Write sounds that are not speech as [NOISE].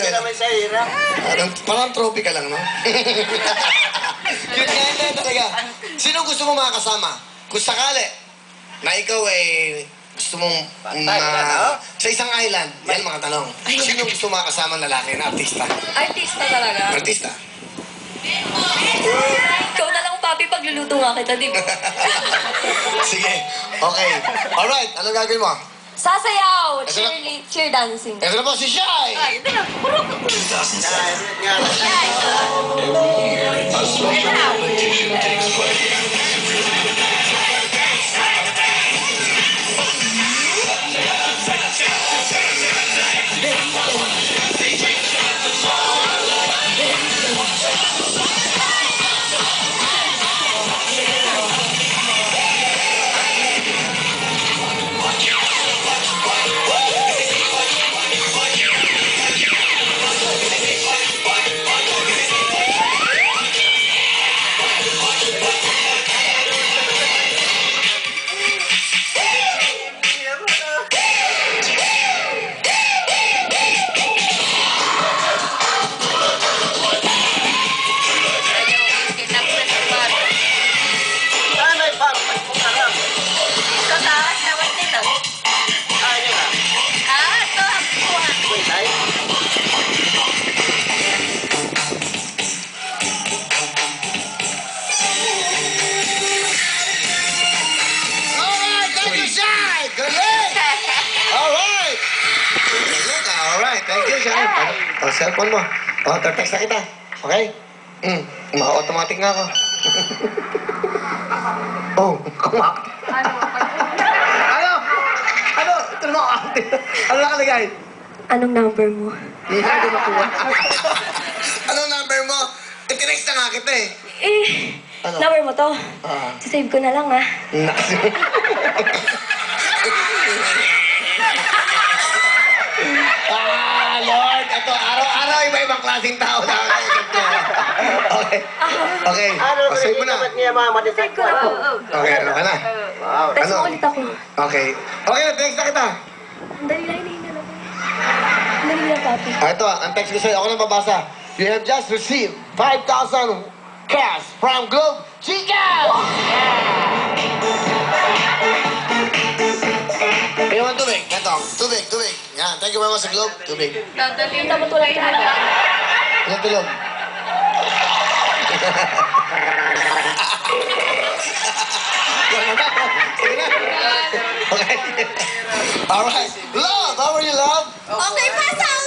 Hindi eh. naman sa hirap. Parang, parang trophy ka lang, no? [LAUGHS] Yun nga yun talaga. Sino gusto mo makakasama? Kung sakali, na ikaw eh, gusto mong Patay ma- ka, no? sa isang island, yan mga tanong. Sino gusto mo makakasama ng lalaki na artista? Artista talaga. Artista? Ikaw na lang, papi, pagluluto nga kita, di ba? [LAUGHS] Sige. Okay. Alright, anong gagawin mo? Sasayaw! Ito na- Cheer, cheer dancing. Ito na po si Shai! Ay, ito na. Puro ko. Yan, yan. A Shai. O, oh, cellphone mo. O, oh, text na kita. Okay? Hmm, ma-automatic nga ako. [LAUGHS] oh, kumak. Ano? Ano? Ano? Ito na ako. Ano nakalagay? Anong number mo? Hindi ko makuha. Anong number mo? Eh, tinext na nga kita eh. Eh, Ano? number mo to. Ah. Save ko na lang, ah. Ah, [LAUGHS] klaseng tao na nakakausap ko. Okay. Okay. Ano O, save mo na. naman niya mama din sa Save ko. Okay, ano ka na? Wow. Text Ano? mo ulit ako. Okay. Okay, text na kita. Ang dali lang, hinahinga ako. Ang dali lang, papi. Ah, ito, ang text ko sa'yo. Ako na babasa. You have just received 5,000 cash from Globe Chicken! You want tubig? Ito, tubig, tubig. Yan, thank you very much sa Globe. Tubig. Dadali. Dapat wala talaga. Yan, tulog. Sige [LAUGHS] na. Okay. Alright. Love, how are you, love? Okay, pa!